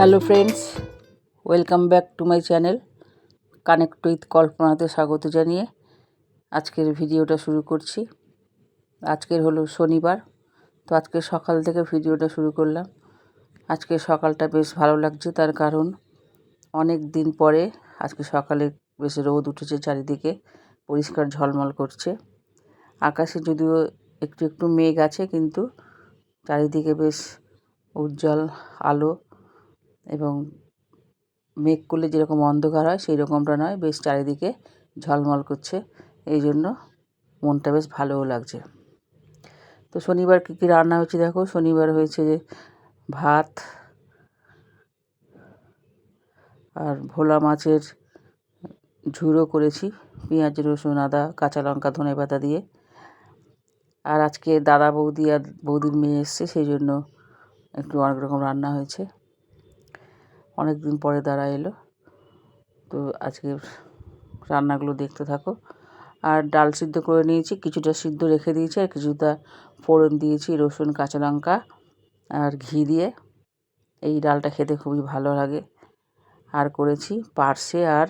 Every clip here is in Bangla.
Hello friends welcome back to my channel connect with কল্পনাতে স্বাগত জানিয়ে আজকের ভিডিওটা শুরু করছি। আজকের হলো শনিবার, তো আজকে সকাল থেকে ভিডিওটা শুরু করলাম। আজকে সকালটা বেশ ভালো লাগছে, তার কারণ অনেক দিন পরে আজকে সকালে বেশ রোদ উঠেছে চারিদিকে, পরিষ্কার ঝলমল করছে। আকাশে যদিও একটু একটু মেঘ আছে, কিন্তু চারিদিকে বেশ উজ্জ্বল আলো এবং মেঘ করলে যেরকম অন্ধকার হয় সেই রকমটা নয়, বেশ চারিদিকে ঝলমল করছে। এই জন্য মনটা বেশ ভালোও লাগছে। তো শনিবার কী কী রান্না হয়েছে দেখো? শনিবার হয়েছে যে ভাত আর ভোলা মাছের ঝুড়ো করেছি, পেঁয়াজ, রসুন, আদা, কাঁচা লঙ্কা, ধনে পাতা দিয়ে। আর আজকে দাদা বৌদি আর বৌদির মেয়ে এসছে, সেই জন্য একটু অনেক রকম রান্না হয়েছে। অনেক দিন পরে দাঁড়া এলো। তো আজকে রান্নাগুলো দেখতে থাকো। আর ডাল সিদ্ধ করে নিয়েছি, কিছুটা সিদ্ধ রেখে দিয়েছি আর কিছুটা ফোড়ন দিয়েছি, রসুন, কাঁচা লঙ্কা আর ঘি দিয়ে। এই ডালটা খেতে খুবই ভালো লাগে। আর করেছি পার্শে আর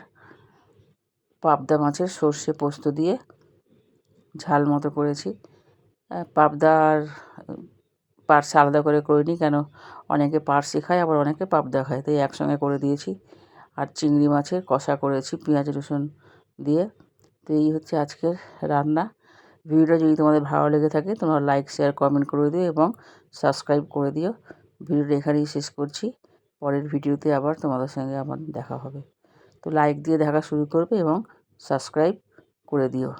পাবদা মাছের সর্ষে পোস্ত দিয়ে। ঝাল মতো করেছি। পাবদা আর পার্স আলাদা করে করিনি, কেন? অনেকে পার্সি খায় আবার অনেকে পাবদা খায় তাই একসঙ্গে করে দিয়েছি। আর চিংড়ি মাছের কষা করেছি, পেঁয়াজ, রসুন দিয়ে। তো এই হচ্ছে আজকের রান্না। ভিডিওটা যদি তোমাদের ভালো লেগে থাকে, তোমরা লাইক শেয়ার কমেন্ট করে দিও এবং সাবস্ক্রাইব করে দিও। ভিডিওটা এখানেই শেষ করছি। পরের ভিডিওতে আবার তোমাদের সঙ্গে আমার দেখা হবে। তো লাইক দিয়ে দেখা শুরু করবে এবং সাবস্ক্রাইব করে দিও।